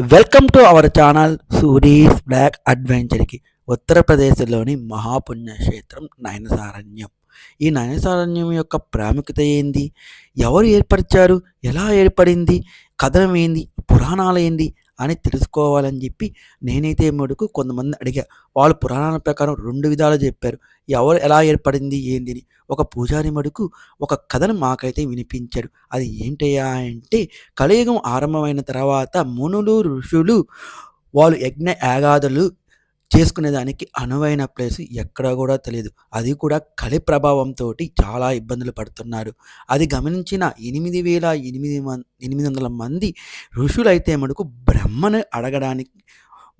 Welcome to our channel Suri's block అడ్వెంచర్కి ఉత్తరప్రదేశ్లోని మహాపుణ్యక్షేత్రం నయనసారణ్యం. ఈ నయనసారణ్యం యొక్క ప్రాముఖ్యత ఏంది? ఎవరు ఏర్పరిచారు? ఎలా ఏర్పడింది? కథనం ఏంది? పురాణాలు ఏంది? అని తెలుసుకోవాలని చెప్పి నేనైతే మటుకు కొంతమంది అడిగా. వాళ్ళు పురాణాల ప్రకారం రెండు విధాలు చెప్పారు. ఎవరు ఎలా ఏర్పడింది ఏంది అని ఒక పూజారి మడుకు ఒక కథను మాకైతే వినిపించాడు. అది ఏంటయ్యా అంటే కలియుగం ఆరంభమైన తర్వాత మునులు ఋషులు వాళ్ళు యజ్ఞ యాగాదులు చేసుకునేదానికి అనువైన ప్లేస్ ఎక్కడ కూడా తెలియదు అది కూడా కలి ప్రభావంతో చాలా ఇబ్బందులు పడుతున్నారు. అది గమనించిన ఎనిమిది వేల ఎనిమిది మం ఎనిమిది వందల మంది ఋషులైతే మటుకు బ్రహ్మను అడగడానికి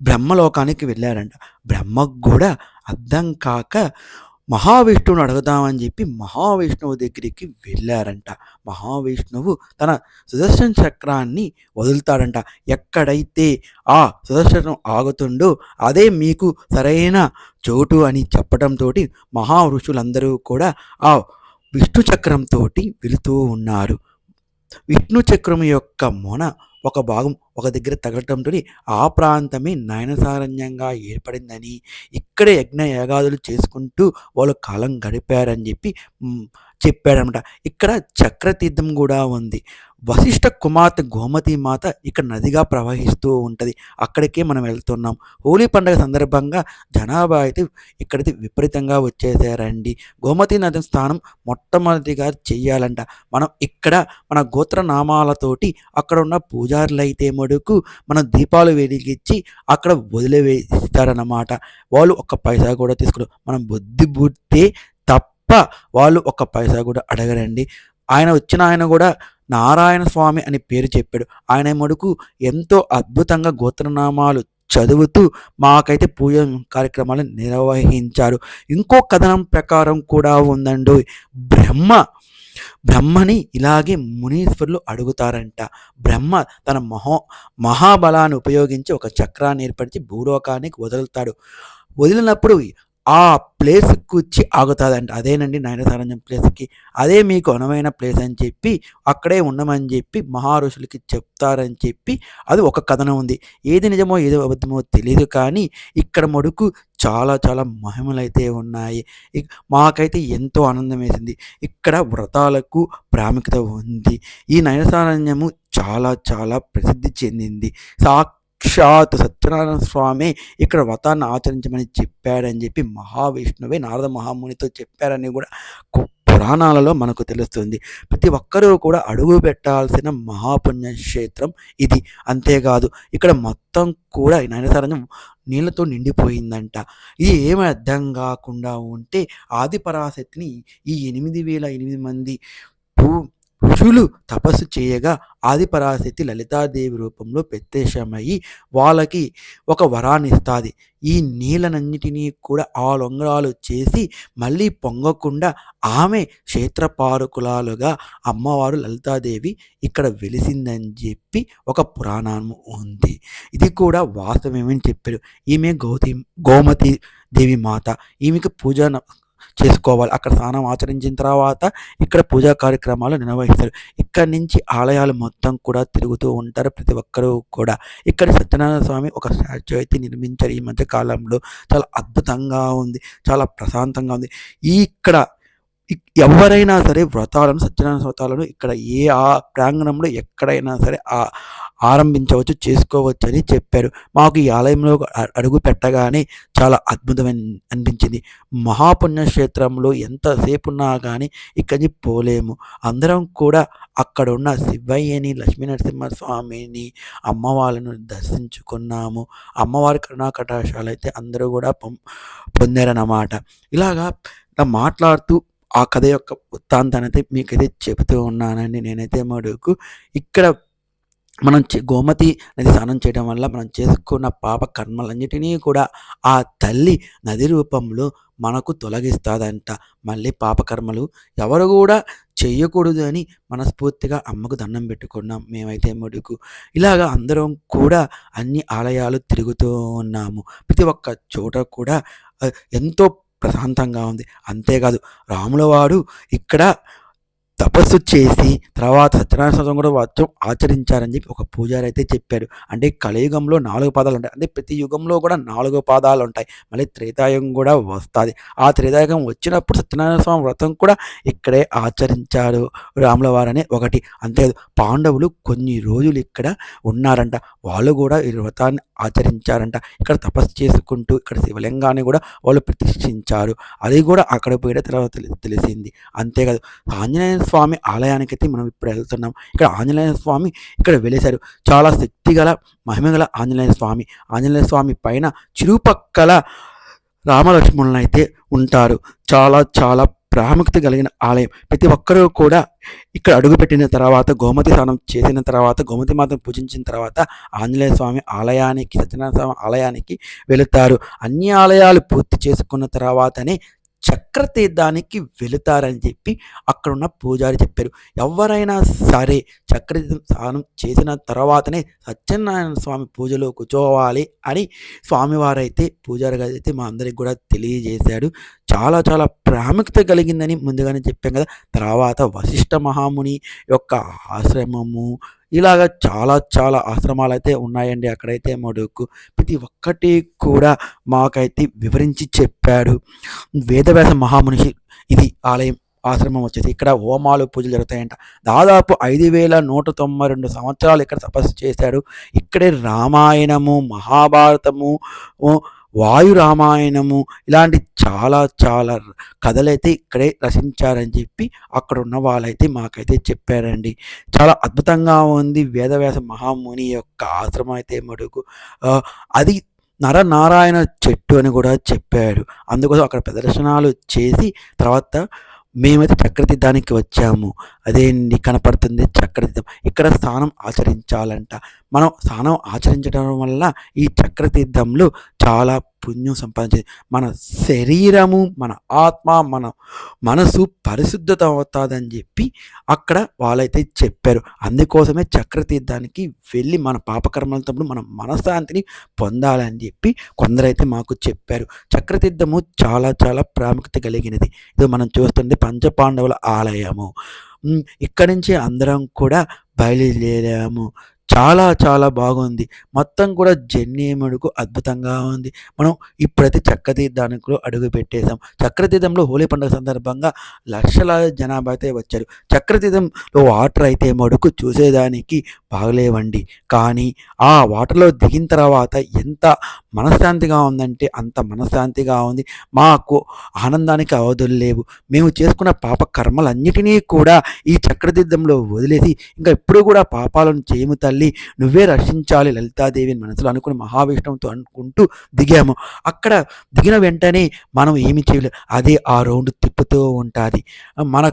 బ్రహ్మలోకానికి వెళ్ళారంట. బ్రహ్మకు కూడా అర్థం కాక మహావిష్ణువుని అడుగుదామని చెప్పి మహావిష్ణువు దగ్గరికి వెళ్ళారంట. మహావిష్ణువు తన సుదర్శన చక్రాన్ని వదులుతాడంట. ఎక్కడైతే ఆ సుదర్శనం ఆగుతుండో అదే మీకు సరైన చోటు అని చెప్పడంతో మహా ఋషులందరూ కూడా ఆ విష్ణు చక్రంతో వెళుతూ ఉన్నారు. విష్ణు చక్రం యొక్క మొన ఒక భాగం ఒక దగ్గర తగలటంతో ఆ ప్రాంతమే నయనసారణ్యంగా ఏర్పడిందని ఇక్కడే యజ్ఞ యాగాదులు చేసుకుంటూ వాళ్ళు కాలం గడిపారని చెప్పి చెప్పాడనమాట ఇక్కడ చక్రతీర్థం కూడా ఉంది. వశిష్ఠ కుమార్తె గోమతి మాత ఇక్కడ నదిగా ప్రవహిస్తూ ఉంటుంది. అక్కడికే మనం వెళ్తున్నాం. హోలీ పండుగ సందర్భంగా జనాభా అయితే ఇక్కడికి విపరీతంగా వచ్చేసారండి. గోమతి నది స్థానం మొట్టమొదటిగా చెయ్యాలంట మనం ఇక్కడ మన గోత్రనామాలతోటి అక్కడ ఉన్న పూజ అయితే మడుకు మనం దీపాలు వెలిగించి అక్కడ వదిలివేస్తారన్నమాట వాళ్ళు ఒక్క పైసా కూడా తీసుకోరు. మనం బుద్ధి బుద్ధి తప్ప వాళ్ళు ఒక్క పైసా కూడా అడగరండి. ఆయన వచ్చిన ఆయన కూడా నారాయణ స్వామి అని పేరు చెప్పాడు. ఆయన మడుకు ఎంతో అద్భుతంగా గోత్రనామాలు చదువుతూ మాకైతే పూజ కార్యక్రమాలు నిర్వహించారు. ఇంకో కథనం ప్రకారం కూడా ఉందండి బ్రహ్మ బ్రహ్మని ఇలాగే మునీశ్వరులు అడుగుతారంట. బ్రహ్మ తన మహో మహాబలాన్ని ఉపయోగించి ఒక చక్రాన్ని ఏర్పరిచి భూలోకానికి వదులుతాడు. వదిలినప్పుడు ఆ ప్లేస్కి వచ్చి ఆగుతుందంట. అదేనండి నయనసారంజం ప్లేస్కి. అదే మీకు అనువైన ప్లేస్ అని చెప్పి అక్కడే ఉండమని చెప్పి మహారుషులకి చెప్తారని చెప్పి అది ఒక కథనం ఉంది. ఏది నిజమో ఏదో అబద్ధమో తెలియదు కానీ ఇక్కడ మడుకు చాలా చాలా మహిమలైతే ఉన్నాయి. మాకైతే ఎంతో ఆనందం వేసింది ఇక్కడ వ్రతాలకు ప్రాముఖ్యత ఉంది. ఈ నయనసారణ్యము చాలా చాలా ప్రసిద్ధి చెందింది. సాక్షాత్ సత్యనారాయణ స్వామి ఇక్కడ వ్రతాన్ని ఆచరించమని చెప్పాడని చెప్పి మహావిష్ణువే నారద మహామునితో చెప్పారని కూడా పురాణాలలో మనకు తెలుస్తుంది. ప్రతి ఒక్కరూ కూడా అడుగు పెట్టాల్సిన మహాపుణ్యక్షేత్రం ఇది. అంతేకాదు ఇక్కడ మొత్తం కూడా ఈ నీళ్ళతో నిండిపోయిందంట. ఇది ఏమి అర్థం కాకుండా ఉంటే ఆదిపరాశక్తిని ఈ ఎనిమిది వేల ఎనిమిది మంది భూ ఋషులు తపస్సు చేయగా ఆదిపరాశక్తి లలితాదేవి రూపంలో ప్రత్యక్షమయ్యి వాళ్ళకి ఒక వరాన్ని ఇస్తుంది. ఈ నీళ్ళనన్నిటినీ కూడా ఆ లొంగరాలు చేసి మళ్ళీ పొంగకుండా ఆమె క్షేత్రపారకులాలుగా అమ్మవారు లలితాదేవి ఇక్కడ వెలిసిందని చెప్పి ఒక పురాణము ఉంది. ఇది కూడా వాస్తవమేమని చెప్పారు. ఈమె గౌతి గోమతి దేవి మాత. ఈమెకి పూజ చేసుకోవాలి. అక్కడ స్నానం ఆచరించిన తర్వాత ఇక్కడ పూజా కార్యక్రమాలు నిర్వహిస్తారు. ఇక్కడ నుంచి ఆలయాలు మొత్తం కూడా తిరుగుతూ ఉంటారు ప్రతి ఒక్కరూ కూడా. ఇక్కడ సత్యనారాయణ స్వామి ఒక స్టాచ్యూ అయితే నిర్మించారు ఈ మధ్య కాలంలో. చాలా అద్భుతంగా ఉంది. చాలా ప్రశాంతంగా ఉంది. ఈ ఇక్కడ ఎవరైనా సరే వ్రతాలను సత్యనారాయణ వ్రతాలను ఇక్కడ ఏ ఆ ప్రాంగణంలో ఎక్కడైనా సరే ఆ ఆరంభించవచ్చు చేసుకోవచ్చు అని చెప్పారు. మాకు ఈ ఆలయంలో అడుగు పెట్టగానే చాలా అద్భుతమైన అనిపించింది. మహాపుణ్యక్షేత్రంలో ఎంతసేపు ఉన్నా కానీ ఇక్కడి నుంచి పోలేము. అందరం కూడా అక్కడ ఉన్న శివయ్యని లక్ష్మీ అమ్మవారిని దర్శించుకున్నాము. అమ్మవారి కరుణాకటాశాలు అయితే అందరూ కూడా పొం పొందారన్నమాట. ఇలాగా మాట్లాడుతూ ఆ కథ యొక్క వృత్తాంతాన్ని అయితే మీకైతే చెబుతూ ఉన్నానండి. నేనైతే మడుకు ఇక్కడ మనం చే- గోమతి నది స్నానం చేయడం వల్ల మనం చేసుకున్న పాప కర్మలన్నిటినీ కూడా ఆ తల్లి నది రూపంలో మనకు తొలగిస్తాదంట. మళ్ళీ పాపకర్మలు ఎవరు కూడా చేయకూడదు అని మనస్ఫూర్తిగా అమ్మకు దండం పెట్టుకున్నాం. మేమైతే ముడుకు. ఇలాగా అందరం కూడా అన్ని ఆలయాలు తిరుగుతూ ఉన్నాము. ప్రతి ఒక్క చోట కూడా ఎంతో ప్రశాంతంగా ఉంది. అంతేకాదు రాములవాడు ఇక్కడ తపస్సు చేసి తర్వాత సత్యనారాయణ వ్రతం కూడా వ్రతం ఆచరించారని చెప్పి ఒక పూజారి అయితే చెప్పారు అంటే కలియుగంలో నాలుగు పాదాలు ఉంటాయి. అంటే ప్రతి యుగంలో కూడా నాలుగు పాదాలు ఉంటాయి. మళ్ళీ త్రేతాయుగం కూడా వస్తుంది. ఆ త్రేతాయుగం వచ్చినప్పుడు సత్యనారాయణ స్వామి వ్రతం కూడా ఇక్కడే ఆచరించారు. రాముల వారనే ఒకటి. అంతే పాండవులు కొన్ని రోజులు ఇక్కడ ఉన్నారంట. వాళ్ళు కూడా ఈ వ్రతాన్ని ఆచరించారంట. ఇక్కడ తపస్సు చేసుకుంటూ ఇక్కడ శివలింగాన్ని కూడా వాళ్ళు ప్రతిష్ఠించారు. అది కూడా అక్కడ పోయిన తర్వాత తెలి- తెలిసింది అంతేకాదు ఆంజనేయ స్వామి ఆలయానికి అయితే మనం ఇప్పుడు వెళ్తున్నాం. ఇక్కడ ఆంజనేయ స్వామి ఇక్కడ వెలిశారు. చాలా శక్తిగల మహిమగల ఆంజనేయ స్వామి. ఆంజనేయ స్వామి పైన చిరుపక్కల రామలక్ష్మణులు అయితే ఉంటారు. చాలా చాలా ప్రాముఖ్యత కలిగిన ఆలయం. ప్రతి ఒక్కరూ కూడా ఇక్కడ అడుగుపెట్టిన తర్వాత గోమతి స్నానం చేసిన తర్వాత గోమతి మాతను పూజించిన తర్వాత ఆంజనేయ స్వామి ఆలయానికి సత్యనారాయణ స్వామి ఆలయానికి వెళుతారు. అన్ని ఆలయాలు పూర్తి చేసుకున్న తర్వాతనే చక్రతీర్థానికి వెళుతారని చెప్పి అక్కడున్న పూజారి చెప్పారు. ఎవరైనా సరే చక్రతీర్థం స్నానం చేసిన తర్వాతనే సత్యనారాయణ స్వామి పూజలో కూర్చోవాలి అని స్వామివారైతే పూజారి గారు అయితే మా అందరికి కూడా తెలియజేశాడు. చాలా చాలా ప్రాముఖ్యత కలిగిందని ముందుగానే చెప్పాం కదా. తర్వాత వశిష్ఠ మహాముని యొక్క ఆశ్రమము ఇలాగ చాలా చాలా ఆశ్రమాలు అయితే ఉన్నాయండి. అక్కడైతే మడుకు ప్రతి ఒక్కటి కూడా మాకైతే వివరించి చెప్పాడు. వేదవ్యాస మహామునిషి ఇది ఆలయం ఆశ్రమం వచ్చేసి ఇక్కడ హోమాలు పూజలు జరుగుతాయంట. దాదాపు ఐదు వేల నూట తొంభై రెండు సంవత్సరాలు ఇక్కడ తపస్సు చేశాడు. ఇక్కడే రామాయణము మహాభారతము వాయు రామాయణము ఇలాంటి చాలా చాలా కథలైతే ఇక్కడే రచించారని చెప్పి అక్కడ ఉన్న వాళ్ళైతే మాకైతే చెప్పారండి. చాలా అద్భుతంగా ఉంది వేదవ్యాస మహాముని యొక్క ఆశ్రమం అయితే మడుగు అది నరనారాయణ చెట్టు అని కూడా చెప్పాడు అందుకోసం అక్కడ ప్రదర్శనలు చేసి తర్వాత మేమైతే చక్రతీర్థానికి వచ్చాము. అదేంటి కనపడుతుంది? చక్రతీర్థం. ఇక్కడ స్నానం ఆచరించాలంట. మనం స్నానం ఆచరించడం వల్ల ఈ చక్రతీర్థంలో చాలా పుణ్యం సంపాదించేది మన శరీరము మన ఆత్మ మన మనసు పరిశుద్ధత అవుతుందని చెప్పి అక్కడ వాళ్ళైతే చెప్పారు. అందుకోసమే చక్రతీర్థానికి వెళ్ళి మన పాపకర్మలతో మన మనశ్శాంతిని పొందాలని చెప్పి కొందరైతే మాకు చెప్పారు. చక్రతీర్థము చాలా చాలా ప్రాముఖ్యత కలిగినది. ఇది మనం చూస్తుంది పంచపాండవుల ఆలయము. ఇక్కడి నుంచి అందరం కూడా బయలుదేరాము. చాలా చాలా బాగుంది. మొత్తం కూడా జన్యేముడుకు అద్భుతంగా ఉంది. మనం ఇప్పుడైతే చక్రతీర్థానికి అడుగు పెట్టేశాం. చక్రతీర్థంలో హోలీ పండుగ సందర్భంగా లక్షలాది జనాభా అయితే వచ్చారు. చక్రతీర్థంలో వాటర్ అయితే మడుకు చూసేదానికి బాగలేవండి. కానీ ఆ వాటర్లో దిగిన తర్వాత ఎంత మనశ్శాంతిగా ఉందంటే అంత మనశ్శాంతిగా ఉంది. మాకు ఆనందానికి అవధులు లేవు. మేము చేసుకున్న పాప కర్మలన్నిటినీ కూడా ఈ చక్రతీర్థంలో వదిలేసి ఇంకా ఎప్పుడు కూడా పాపాలను చేయము తల్లి. నువ్వే రక్షించాలి లలితాదేవి అని మనసులో అనుకుని మహావిష్ణువుతో అనుకుంటూ దిగాము. అక్కడ దిగిన వెంటనే మనం ఏమి చేయలేదు అదే ఆ రౌండ్ తిప్పుతూ ఉంటుంది. మన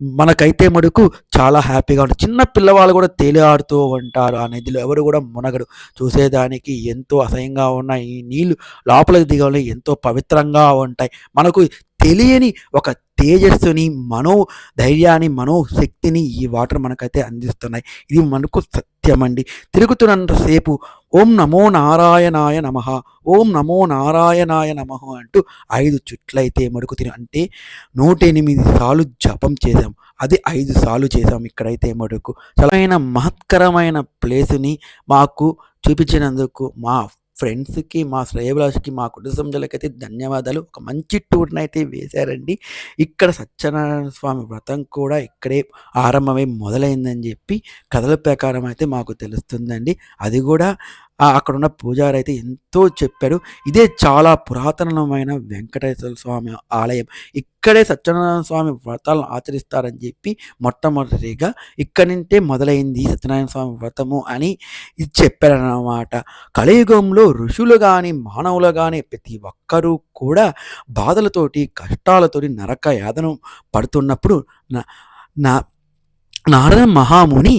మనకైతే మటుకు చాలా హ్యాపీగా ఉంటుంది చిన్న పిల్లవాళ్ళు కూడా తేలి ఆడుతూ ఉంటారు. ఆ నదిలో ఎవరు కూడా మునగడు చూసేదానికి ఎంతో అసహ్యంగా ఉన్న ఈ నీళ్ళు లోపలికి దిగాలి ఎంతో పవిత్రంగా ఉంటాయి. మనకు తెలియని ఒక తేజస్సుని మనో ధైర్యాన్ని మనోశక్తిని ఈ వాటర్ మనకైతే అందిస్తున్నాయి. ఇది మనకు సత్యమండి. తిరుగుతున్నంతసేపు ఓం నమో నారాయణాయ నమ ఓం నమో నారాయణాయ నమ అంటూ ఐదు చుట్లయితే మడుకు తిని అంటే నూట ఎనిమిది సార్లు జపం చేశాం. అది ఐదు సార్లు చేశాం ఇక్కడైతే మడుకు. చాలా మహత్కరమైన ప్లేస్ని మాకు చూపించినందుకు మా ఫ్రెండ్స్కి మా శ్రేయభిలాష్కి మా కుటుంబ సభ్యులకైతే ధన్యవాదాలు. ఒక మంచి టూర్ని అయితే వేశారండి. ఇక్కడ సత్యనారాయణ స్వామి వ్రతం కూడా ఇక్కడే ఆరంభమై మొదలైందని చెప్పి కథల ప్రకారం అయితే మాకు తెలుస్తుందండి. అది కూడా అక్కడున్న పూజారి అయితే ఎంతో చెప్పారు ఇదే చాలా పురాతనమైన వెంకటేశ్వర స్వామి ఆలయం. ఇక్కడే సత్యనారాయణ స్వామి వ్రతాలను ఆచరిస్తారని చెప్పి మొట్టమొదటిగా ఇక్కడి నుంటే మొదలైంది సత్యనారాయణ స్వామి వ్రతము అని చెప్పారన్నమాట. కలియుగంలో ఋషులు కానీ మానవులు కానీ ప్రతి ఒక్కరూ కూడా బాధలతోటి కష్టాలతోటి నరక యాదనం పడుతున్నప్పుడు నా నా నారద మహాముని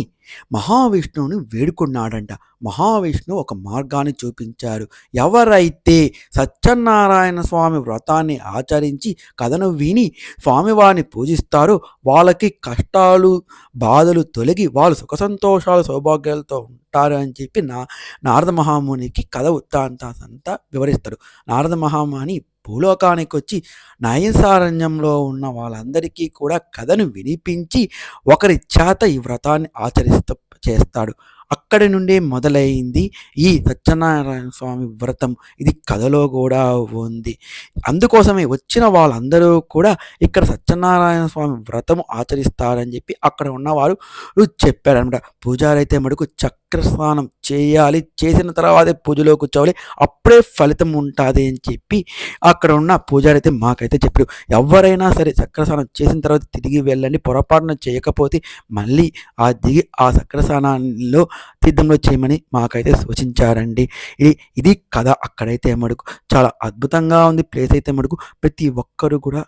మహావిష్ణువుని వేడుకున్నాడంట. మహావిష్ణువు ఒక మార్గాన్ని చూపించారు ఎవరైతే సత్యనారాయణ స్వామి వ్రతాన్ని ఆచరించి కథను విని స్వామివారిని పూజిస్తారో వాళ్ళకి కష్టాలు బాధలు తొలగి వాళ్ళు సుఖ సంతోషాలు సౌభాగ్యాలతో ఉంటారు అని చెప్పి నా నారద మహామునికి కథ వృత్తాంతాంతా వివరిస్తాడు నారద మహాముని భూలోకానికొచ్చి నయసారణ్యంలో ఉన్న వాళ్ళందరికీ కూడా కథను వినిపించి ఒకరి చేత ఈ వ్రతాన్ని ఆచరిస్తూ చేస్తాడు. అక్కడి నుండే మొదలైంది ఈ సత్యనారాయణ స్వామి వ్రతం. ఇది కథలో కూడా ఉంది. అందుకోసమే వచ్చిన వాళ్ళందరూ కూడా ఇక్కడ సత్యనారాయణ స్వామి వ్రతం ఆచరిస్తారని చెప్పి అక్కడ ఉన్నవారు చెప్పారనమాట. పూజారైతే మటుకు చక్రస్నానం చేయాలి. చేసిన తర్వాతే పూజలో కూర్చోవాలి. అప్పుడే ఫలితం ఉంటుంది అని చెప్పి అక్కడ ఉన్న పూజారైతే మాకైతే చెప్పారు. ఎవరైనా సరే చక్ర స్నానం చేసిన తర్వాత తిరిగి వెళ్ళండి. పొరపాటున చేయకపోతే మళ్ళీ ఆ దిగి ఆ చక్ర స్నానంలో తీర్థంలో చేయమని మాకైతే సూచించారండి. ఇది ఇది కథ. అక్కడైతే మడుకు చాలా అద్భుతంగా ఉంది. ప్లేస్ అయితే మడుకు ప్రతి ఒక్కరు కూడా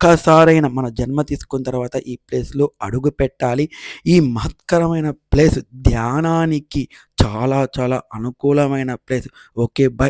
ఒక్కసారైనా మన జన్మ తీసుకున్న తర్వాత ఈ ప్లేస్‌లో అడుగు పెట్టాలి. ఈ మహత్కరమైన ప్లేస్ ధ్యానానికి చాలా చాలా అనుకూలమైన ప్లేస్. ఓకే. బై.